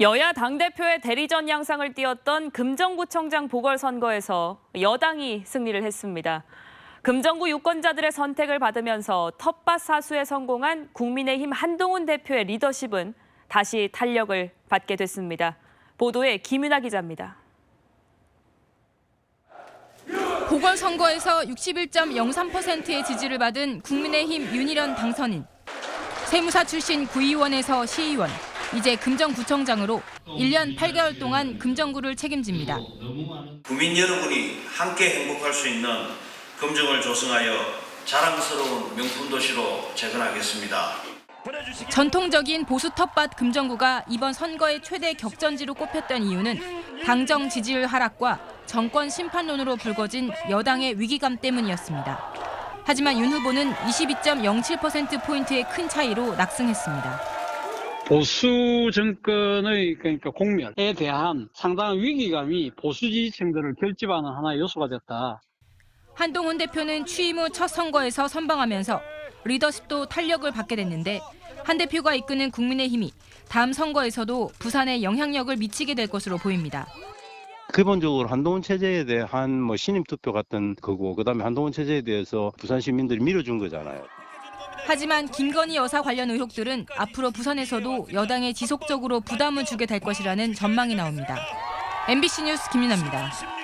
여야 당대표의 대리전 양상을 띄었던 금정구청장 보궐선거에서 여당이 승리를 했습니다. 금정구 유권자들의 선택을 받으면서 텃밭 사수에 성공한 국민의힘 한동훈 대표의 리더십은 다시 탄력을 받게 됐습니다. 보도에 김윤아 기자입니다. 보궐선거에서 61.03%의 지지를 받은 국민의힘 윤희련 당선인. 세무사 출신 구의원에서 시의원, 이제 금정구청장으로 1년 8개월 동안 금정구를 책임집니다. 국민 여러분이 함께 행복할 수 있는 금정을 조성하여 자랑스러운 명품 도시로 재건하겠습니다. 전통적인 보수 텃밭 금정구가 이번 선거의 최대 격전지로 꼽혔던 이유는 당정 지지율 하락과 정권 심판론으로 불거진 여당의 위기감 때문이었습니다. 하지만 윤 후보는 22.07%포인트의 큰 차이로 낙승했습니다. 보수 정권의 그러니까 공멸에 대한 상당한 위기감이 보수 지지층들을 결집하는 하나의 요소가 됐다. 한동훈 대표는 취임 후 첫 선거에서 선방하면서 리더십도 탄력을 받게 됐는데 한 대표가 이끄는 국민의힘이 다음 선거에서도 부산에 영향력을 미치게 될 것으로 보입니다. 기본적으로 한동훈 체제에 대한 뭐 신임 투표 같은 거고 그다음에 한동훈 체제에 대해서 부산 시민들이 밀어준 거잖아요. 하지만 김건희 여사 관련 의혹들은 앞으로 부산에서도 여당에 지속적으로 부담을 주게 될 것이라는 전망이 나옵니다. MBC 뉴스 김윤아입니다.